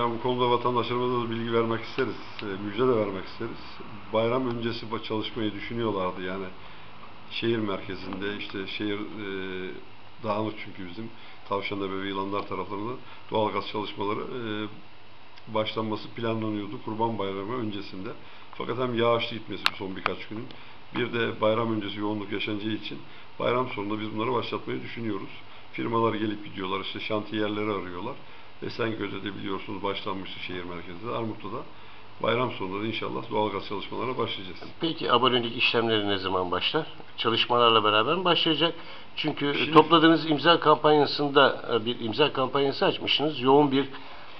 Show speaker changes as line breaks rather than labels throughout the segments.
Yani bu konuda vatandaşlarımıza da bilgi vermek isteriz, e, müjde de vermek isteriz. Bayram öncesi çalışmayı düşünüyorlardı yani şehir merkezinde işte şehir e, dağınık çünkü bizim Tavşantepe ve Yılanlar taraflarında doğalgaz çalışmaları e, başlanması planlanıyordu Kurban Bayramı öncesinde. Fakat hem yağışlı gitmesi son birkaç günün bir de bayram öncesi yoğunluk yaşanacağı için bayram sonunda biz bunları başlatmayı düşünüyoruz. Firmalar gelip gidiyorlar, işte şantiye yerleri arıyorlar. Esenköy'de de biliyorsunuz başlanmıştı şehir merkezinde. Armutlu'da da bayram sonunda da inşallah doğalgaz çalışmalarına başlayacağız.
Peki abonelik işlemleri ne zaman başlar? Çalışmalarla beraber mi başlayacak? Çünkü
Şimdi-
topladığınız imza kampanyasında e, bir imza kampanyası açmışsınız. Yoğun bir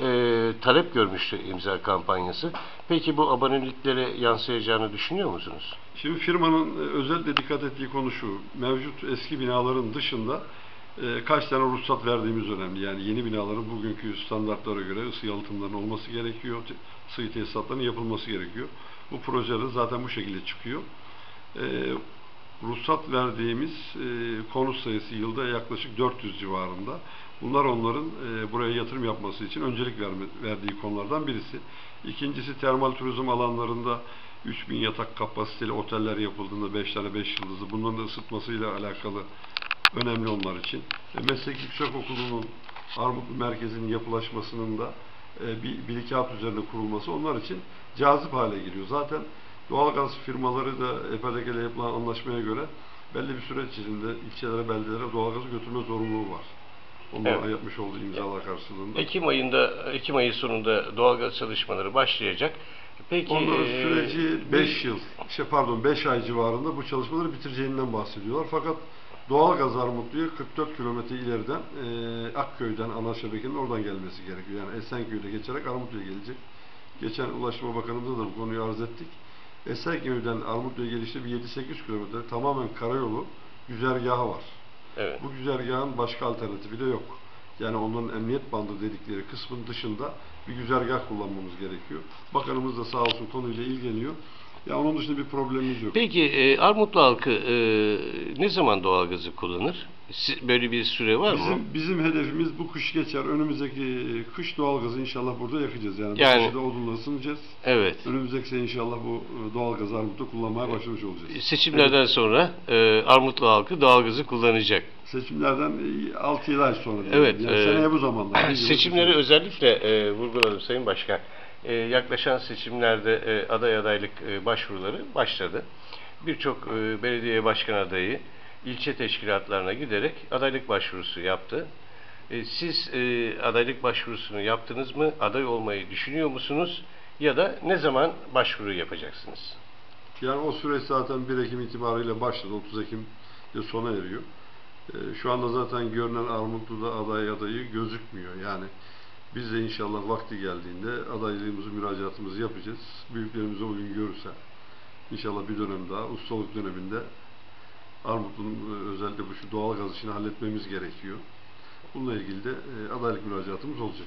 e, talep görmüştü imza kampanyası. Peki bu aboneliklere yansıyacağını düşünüyor musunuz?
Şimdi firmanın e, özellikle dikkat ettiği konu şu, mevcut eski binaların dışında e, kaç tane ruhsat verdiğimiz önemli. Yani yeni binaların bugünkü standartlara göre ısı yalıtımlarının olması gerekiyor, ısı tesisatlarının yapılması gerekiyor. Bu projede zaten bu şekilde çıkıyor. E, ruhsat verdiğimiz e, konut sayısı yılda yaklaşık 400 civarında. Bunlar onların e, buraya yatırım yapması için öncelik verme, verdiği konulardan birisi. İkincisi termal turizm alanlarında 3000 yatak kapasiteli oteller yapıldığında 5 tane 5 yıldızlı bunların ısıtmasıyla alakalı önemli onlar için. E, Meslek Yüksekokulu'nun Armutlu Merkezi'nin yapılaşmasının da e, bir, bir iki hat üzerine kurulması onlar için cazip hale geliyor. Zaten doğalgaz firmaları da EPDK ile yapılan anlaşmaya göre belli bir süreç içinde ilçelere, beldelere doğalgazı götürme zorunluluğu var. Onların
Evet.
yapmış olduğu imzalar karşılığında.
Ekim ayında, Ekim ayı sonunda doğalgaz çalışmaları başlayacak. Peki
Onların
e,
süreci 5 yıl, şey pardon 5 ay civarında bu çalışmaları bitireceğinden bahsediyorlar. Fakat doğalgaz Armutlu'ya 44 kilometre ileriden e, Akköy'den ana şebekenin oradan gelmesi gerekiyor. Yani Esenköy'de geçerek Armutlu'ya gelecek. Geçen Ulaştırma Bakanımıza da bu konuyu arz ettik. Esenköy'den Armutlu'ya gelişte bir 7-8 kilometre tamamen karayolu güzergahı var.
Evet.
Bu güzergahın başka alternatifi de yok. Yani onların emniyet bandı dedikleri kısmın dışında bir güzergah kullanmamız gerekiyor. Bakanımız da sağ olsun konuyla ilgileniyor. Ya onun dışında bir problemimiz yok.
Peki e, Armutlu halkı e, ne zaman doğalgazı kullanır? Böyle bir süre var mı?
Bizim, bizim hedefimiz bu kış geçer. Önümüzdeki kış doğalgazı inşallah burada yakacağız. Yani,
Yani-
bu kışı da odunla ısınacağız.
Evet.
Önümüzdeki sene inşallah bu e, doğalgazı Armut'ta kullanmaya başlamış olacağız.
Seçimlerden sonra e, Armutlu halkı doğalgazı kullanacak.
Seçimlerden 6-7 ay sonra.
Evet,
Yani
e,
seneye bu zamanlar.
Seçimleri özellikle e, vurguladım Sayın Başkan. E, yaklaşan seçimlerde e, aday adaylık e, başvuruları başladı. Birçok e, belediye başkan adayı ilçe teşkilatlarına giderek adaylık başvurusu yaptı. E, siz e, adaylık başvurusunu yaptınız mı? Aday olmayı düşünüyor musunuz? Ya da ne zaman başvuru yapacaksınız?
Yani o süreç zaten 1 Ekim itibariyle başladı. 30 Ekim'de sona eriyor. Ee, şu anda zaten görünen Armutlu'da aday adayı gözükmüyor. Yani biz de inşallah vakti geldiğinde adaylığımızı, müracaatımızı yapacağız. Büyüklerimize uygun görürse inşallah bir dönem daha ustalık döneminde Armutlu'nun e, özellikle bu şu doğal gaz işini halletmemiz gerekiyor. Bununla ilgili de e, adaylık müracaatımız olacak.